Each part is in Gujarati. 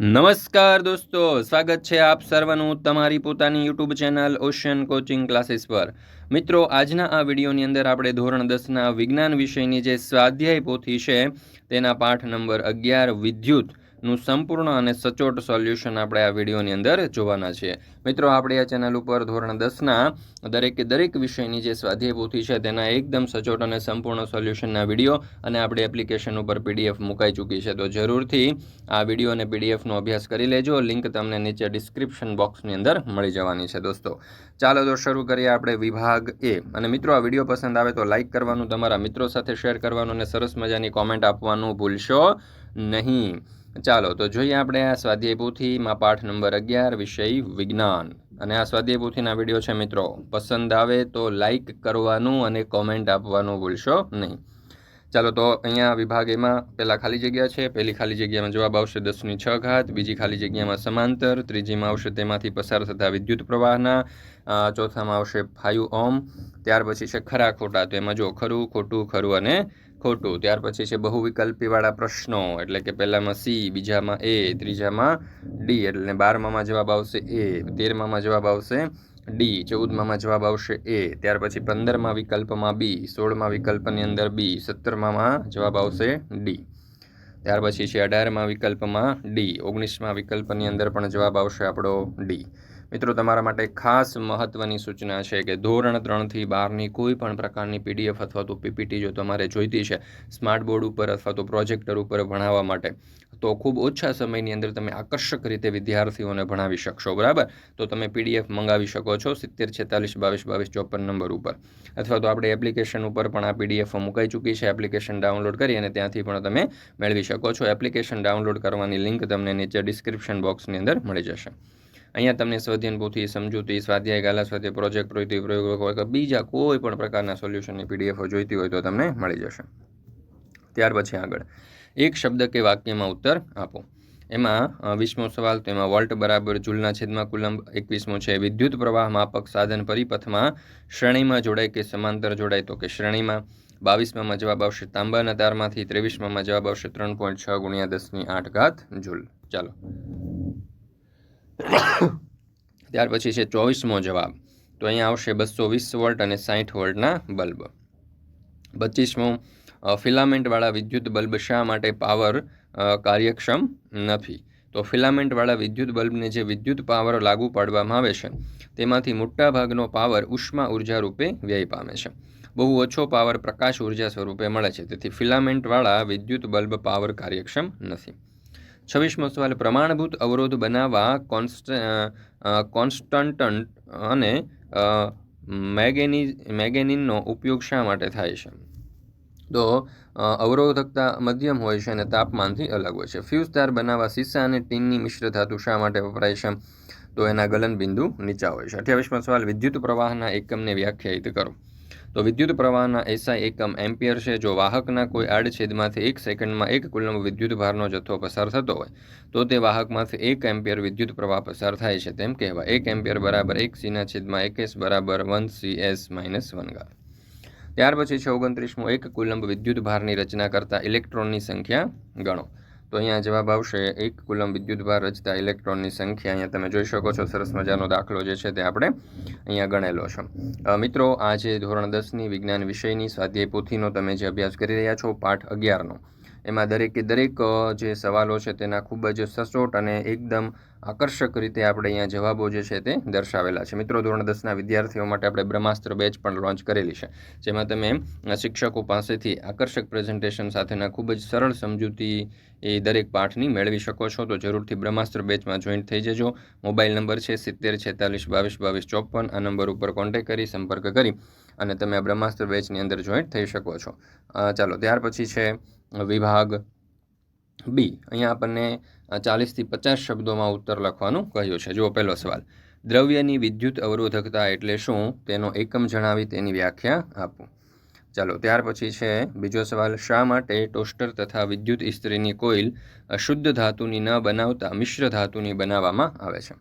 નમસ્કાર દોસ્તો, સ્વાગત છે આપ સર્વનું તમારી પોતાની YouTube channel ocean coaching classes પર. મિત્રો, આજના આ વિડીયોની અંદર આપણે ધોરણ દસના વિજ્ઞાન વિષયની જે સ્વાધ્યાય પોથી છે, તેના પાઠ નંબર અગિયાર, વિદ્યુત. નું સંપૂર્ણ અને સચોટ સોલ્યુશન આપણે આ વિડીયોની અંદર જોવાના છીએ. મિત્રો, આપણે આ ચેનલ ઉપર ધોરણ દસના દરેકે દરેક વિષયની જે સ્વાધ્યાય પોથી છે, તેના એકદમ સચોટ અને સંપૂર્ણ સોલ્યુશનના વીડિયો અને આપણી એપ્લિકેશન ઉપર પીડીએફ મુકાઈ ચૂકી છે. તો જરૂરથી આ વીડિયો અને પીડીએફનો અભ્યાસ કરી લેજો. લિંક તમને નીચે ડિસ્ક્રિપ્શન બોક્સની અંદર મળી જવાની છે દોસ્તો. ચાલો તો શરૂ કરીએ આપણે વિભાગ એ. અને મિત્રો, આ વીડિયો પસંદ આવે તો લાઇક કરવાનું, તમારા મિત્રો સાથે શેર કરવાનું અને સરસ મજાની કોમેન્ટ આપવાનું ભૂલશો નહીં. ચાલો, તો જોઈએ આપણે આ સ્વાધ્યાય પોથીમાં પાઠ નંબર અગિયાર, વિષય વિજ્ઞાન. અને આ સ્વાધ્યાય પોથીના વીડિયો છે મિત્રો, પસંદ આવે તો લાઈક કરવાનું અને કોમેન્ટ આપવાનું ભૂલશો નહીં. ચાલો તો અહીંયા વિભાગ એમાં પહેલાં ખાલી જગ્યા છે, પહેલી ખાલી જગ્યામાં જવાબ આવશે દસની છ ઘાત, બીજી ખાલી જગ્યામાં સમાંતર, ત્રીજીમાં આવશે તેમાંથી પસાર થતા વિદ્યુત પ્રવાહના ચોથામાં આવશે ફાયુ ઓમ ત્યાર પછી છે ખરા ખોટા, તો એમાં જો ખરું, ખોટું, ખરું અને ખોટું, ત્યાર પછી છે બહુવિકલ્પીવાળા પ્રશ્નો, એટલે કે પહેલામાં સી, બીજામાં એ, ત્રીજામાં ડી, એટલે બારમામાં જવાબ આવશે એ, તેરમામાં જવાબ આવશે ડી ચૌદમાં જવાબ આવશે એ. ત્યાર પછી પંદરમાં વિકલ્પમાં બી, સોળમાં વિકલ્પની અંદર બી સત્તરમાં જવાબ આવશે ડી. ત્યાર પછી છે અઢારમાં વિકલ્પમાં ડી. ઓગણીસમાં વિકલ્પની અંદર પણ જવાબ આવશે આપણો ડી. મિત્રો, તમારા માટે ખાસ મહત્ત્વની સૂચના છે કે ધોરણ ત્રણથી બારની કોઈ પણ પ્રકારની પીડીએફ અથવા તો પીપીટી જો તમારે જોઈતી છે, સ્માર્ટ બોર્ડ ઉપર અથવા તો પ્રોજેક્ટર ઉપર ભણાવવા માટે, તો ખૂબ ઓછા સમયની અંદર તમે આકર્ષક રીતે વિદ્યાર્થીઓને ભણાવી શકશો, બરાબર? તો તમે પીડીએફ મંગાવી શકો છો સિત્તેર, છેતાલીસ, બાવીસ બાવીસ, ચોપન નંબર ઉપર. અથવા તો આપણે એપ્લિકેશન ઉપર પણ આ પીડીએફ મુકાઈ ચૂકી છે, એપ્લિકેશન ડાઉનલોડ કરી અને ત્યાંથી પણ તમે મેળવી શકો છો. એપ્લિકેશન ડાઉનલોડ કરવાની લિંક તમને નીચે ડિસ્ક્રિપ્શન બોક્સની અંદર મળી જશે. અહીંયા તમને સ્વાધ્યાયન પોથી સમજૂતી, સ્વાધ્યાય, ગાલા સ્વાધ્યાય પ્રોજેક્ટ પ્રવૃત્તિ, પ્રયોગ હોય બીજા કોઈ પણ પ્રકારના સોલ્યુશનની પીડીએફ જોઈતી હોય તો તમને મળી જશે. ત્યાર પછી આગળ. એક શબ્દ કે વાક્યમાં ઉત્તર આપો. એમાં વીસમો સવાલ તો એમાં વોલ્ટ બરાબર જૂલના છેદમાં કુલંબ એકવીસમો છે. વિદ્યુત પ્રવાહ માપક સાધન પરિપથમાં શ્રેણીમાં જોડાય કે સમાંતર જોડાય તો કે શ્રેણીમાં? બાવીસમાં જવાબ આવશે તાંબાના તારમાંથી ત્રેવીસમાં જવાબ આવશે ત્રણ પોઈન્ટ છ ગુણ્યા દસની આઠ ઘાત જૂલ. ચાલો. ત્યાર પછી છે ચોવીસમો જવાબ. તો અહીંયા આવશે બસો વીસ વોલ્ટ અને સાહીઠ વોલ્ટના બલ્બ. પચીસમો ફિલામેન્ટવાળા વિદ્યુત બલ્બ શા માટે પાવર કાર્યક્ષમ નથી? તો ફિલામેન્ટવાળા વિદ્યુત બલ્બને જે વિદ્યુત પાવર લાગુ પાડવામાં આવે છે, તેમાંથી મોટાભાગનો પાવર ઉષ્મા ઊર્જા રૂપે વ્યય પામે છે. બહુ ઓછો પાવર પ્રકાશ ઊર્જા સ્વરૂપે મળે છે. તેથી ફિલામેન્ટવાળા વિદ્યુત બલ્બ પાવર કાર્યક્ષમ નથી. છવ્વીસમો સવાલ, પ્રમાણભૂત અવરોધ બનાવવા કોન્સ્ટ કોન્સ્ટન્ટ અને મેગેની, મેગેનિનનો ઉપયોગ શા માટે થાય છે? તો અવરોધકતા મધ્યમ હોય છે અને તાપમાનથી અલગ હોય છે. ફ્યુઝ તાર બનાવવા સીસા અને ટીનની મિશ્ર ધાતુ શા માટે વપરાય છે? તો એના ગલન બિંદુ નીચા હોય છે. અઠ્યાવીસમો સવાલ, વિદ્યુત પ્રવાહના એકમને વ્યાખ્યાયિત કરો. તો વિદ્યુત પ્રવાહના એસઆઈ એકમ એમ્પિયર છે. જો વાહકના કોઈ આડછેદમાંથી એક સેકન્ડમાં એક કુલમ વિદ્યુત ભારનો જથ્થો પસાર થતો હોય, તો તે વાહકમાંથી એક એમ્પિયર વિદ્યુત પ્રવાહ પસાર થાય છે તેમ કહેવાય. એક એમ્પિયર બરાબર એક સીના છેદમાં એક એસ બરાબર one C S minus one ગા ત્યાર પછી છે ઓગણત્રીસમો એક કુલંબ વિદ્યુત ભારની રચના કરતા ઇલેક્ટ્રોનની સંખ્યા ગણો. તો અહીંયા જવાબ આવશે, એક કુલમ વિદ્યુતભાર રચતા ઇલેક્ટ્રોનની સંખ્યા. અહીંયા તમે જોઈ શકો છો, સરસ મજાનો દાખલો જે છે તે આપણે અહીંયા ગણેલો છે. મિત્રો, આ જે ધોરણ દસની વિજ્ઞાન વિષયની સ્વાધ્યાય પોથીનો તમે જે અભ્યાસ કરી રહ્યા છો, પાઠ અગિયારનો. એમાં દરેકે દરેક જે સવાલો છે તેના ખૂબ જ સચોટ અને એકદમ આકર્ષક રીતે આપણે અહીંયા જવાબો જે છે તે દર્શાવેલા છે. મિત્રો, ધોરણ દસના વિદ્યાર્થીઓ માટે આપણે બ્રહ્માસ્ત્ર બેચ પણ લોન્ચ કરેલી છે, જેમાં તમે શિક્ષકો પાસેથી આકર્ષક પ્રેઝન્ટેશન સાથેના ખૂબ જ સરળ સમજૂતી એ દરેક પાઠની મેળવી શકો છો. તો જરૂરથી બ્રહ્માસ્ત્ર બેચમાં જોઈન્ટ થઈ જજો. મોબાઈલ નંબર છે સિત્તેર છેતાલીસ બાવીસ બાવીસ ચોપન. આ નંબર ઉપર કોન્ટેક કરી, સંપર્ક કરી અને તમે આ બ્રહ્માસ્ત્ર બેચની અંદર જોઈન્ટ થઈ શકો છો. ચાલો, ત્યાર પછી છે વિભાગ બી. અહીંયા આપણને ચાલીસથી પચાસ શબ્દોમાં ઉત્તર લખવાનું કહ્યું છે. જુઓ પહેલો સવાલ. દ્રવ્યની વિદ્યુત અવરોધકતા એટલે શું? તેનો એકમ જણાવી તેની વ્યાખ્યા આપો. ચાલો, ત્યાર પછી છે બીજો સવાલ. શા માટે ટોસ્ટર તથા વિદ્યુત ઇસ્ત્રીની કોઇલ અશુદ્ધ ધાતુની ન બનાવતા મિશ્ર ધાતુની બનાવવામાં આવે છે?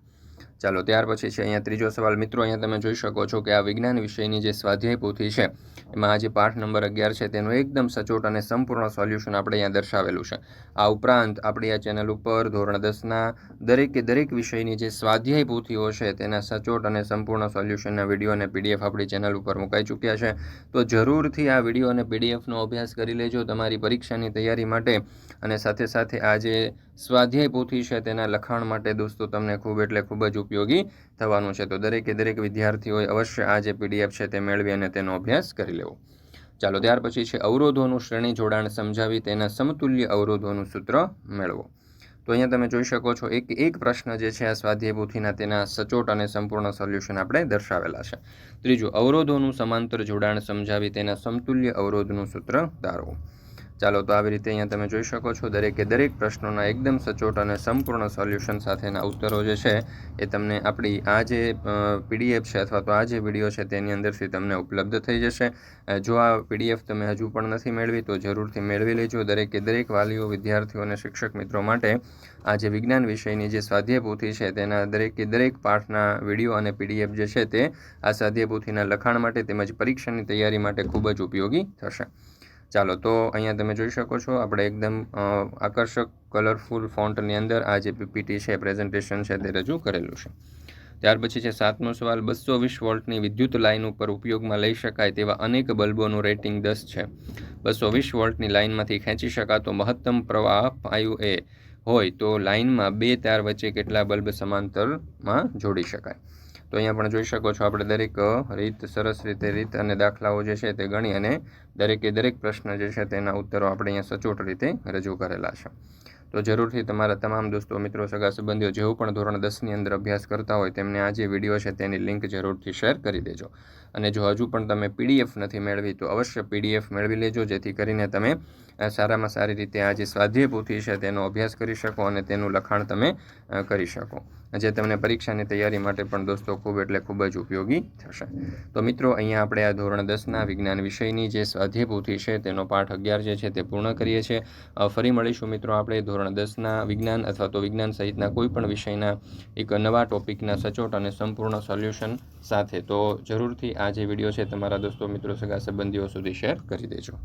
ચાલો, ત્યાર પછી છે અહીંયા ત્રીજો સવાલ. મિત્રો, અહીંયા તમે જોઈ શકો છો કે આ વિજ્ઞાન વિષયની જે સ્વાધ્યાય પોથી છે, એમાં આ જે પાઠ નંબર અગિયાર છે, તેનું એકદમ સચોટ અને સંપૂર્ણ સોલ્યુશન આપણે અહીંયા દર્શાવેલું છે. આ ઉપરાંત આપણી આ ચેનલ ઉપર ધોરણ દસના દરેકે દરેક વિષયની જે સ્વાધ્યાય પોથીઓ છે, તેના સચોટ અને સંપૂર્ણ સોલ્યુશનના વીડિયો અને પીડીએફ આપણી ચેનલ ઉપર મુકાઈ ચૂક્યા છે. તો જરૂરથી આ વીડિયો અને પીડીએફનો અભ્યાસ કરી લેજો તમારી પરીક્ષાની તૈયારી માટે. અને સાથે સાથે આ જે સ્વાધ્યાય પોથી છે તેના લખાણ માટે દોસ્તો તમને ખૂબ એટલે ખૂબ જ ઉપયોગી થવાનું છે. તો દરેકે દરેક વિદ્યાર્થીઓએ અવશ્ય આ જે પીડીએફ છે તે મેળવી અને તેનો અભ્યાસ કરી લેવો. ચાલો ત્યાર પછી છે અવરોધોનું શ્રેણી જોડાણ સમજાવી તેના સમતુલ્ય અવરોધોનું સૂત્ર મેળવો. તો અહીંયા તમે જોઈ શકો છો એક એક પ્રશ્ન જે છે આ સ્વાધ્યાય પોથીના તેના સચોટ અને સંપૂર્ણ સોલ્યુશન આપણે દર્શાવેલા છે. ત્રીજું, અવરોધોનું સમાંતર જોડાણ સમજાવી તેના સમતુલ્ય અવરોધનું સૂત્ર ધારવું. ચાલો તો આવી રીતે અહીંયા તમે જોઈ શકો છો દરેકે દરેક પ્રશ્નોના એકદમ સચોટ અને સંપૂર્ણ સોલ્યુશન સાથેના ઉત્તરો જે છે એ તમને આપણી આ જે પીડીએફ છે અથવા તો આ જે વીડિયો છે તેની અંદરથી તમને ઉપલબ્ધ થઈ જશે. જો આ પીડીએફ તમે હજુ પણ નથી મેળવી તો જરૂરથી મેળવી લેજો. દરેકે દરેક વાલીઓ, વિદ્યાર્થીઓ અને શિક્ષક મિત્રો માટે આ જે વિજ્ઞાન વિષયની જે સ્વાધ્યાય છે તેના દરેકે દરેક પાઠના વીડિયો અને પીડીએફ જે છે તે આ સ્વાધ્યાય લખાણ માટે તેમજ પરીક્ષાની તૈયારી માટે ખૂબ જ ઉપયોગી થશે. ચાલો, તો અહીંયા તમે જોઈ શકો છો, આપણે એકદમ આકર્ષક કલરફુલ ફોન્ટની અંદર આ જે પીપીટી છે પ્રેઝન્ટેશન છે, તે રજૂ કરેલું છે. ત્યાર પછી છે, સાતમો સવાલ, બસો વીસ વોલ્ટની વિદ્યુત લાઇન ઉપર ઉપયોગમાં લઈ શકાય તેવા અનેક બલ્બોનું રેટિંગ દસ છે. બસો વીસ વોલ્ટની લાઇનમાંથી ખેંચી શકાતો મહત્તમ પ્રવાહ પાયુ એ હોય તો લાઇનમાં બે તાર વચ્ચે કેટલા બલ્બ સમાંતરમાં જોડી શકાય? તો અહીંયા પણ જોઈ શકો છો આપણે દરેક રીત, સરસ રીતે રીત અને દાખલાઓ જે છે તે ગણી અને દરેકે દરેક પ્રશ્ન જે છે તેના ઉત્તરો આપણે અહીંયા સચોટ રીતે રજૂ કરેલા છે. તો જરૂરથી તમારા તમામ દોસ્તો, મિત્રો, સગા સંબંધીઓ જેઓ પણ ધોરણ દસની અંદર અભ્યાસ કરતા હોય તેમને આ જે વીડિયો છે તેની લિંક જરૂરથી શેર કરી દેજો. અને જો હજુ પણ તમે પીડીએફ નથી મેળવી તો અવશ્ય પીડીએફ મેળવી લેજો જેથી કરીને તમે સારામાં સારી રીતે આ જે સ્વાધ્યાય પોથી છે, તેનો અભ્યાસ કરી શકો અને તેનું લખાણ તમે કરી શકો. જે તમને પરીક્ષાની તૈયારી માટે પણ દોસ્તો ખૂબ એટલે ખૂબ જ ઉપયોગી થશે. તો મિત્રો, અહીંયા આપણે આ ધોરણ દસના વિજ્ઞાન વિષયની જે સ્વાધ્યાય પોથી છે, તેનો પાઠ અગિયાર જે છે તે પૂર્ણ કરીએ છીએ. ફરી મળીશું મિત્રો આપણે ધોરણ દસના વિજ્ઞાન અથવા તો વિજ્ઞાન સહિતના કોઈપણ વિષયના એક નવા ટોપિકના સચોટ અને સંપૂર્ણ સોલ્યુશન સાથે. તો જરૂરથી આ જે વીડિયો છે, તમારા દોસ્તો, મિત્રો, સગા સંબંધીઓ સુધી શેર કરી દેજો.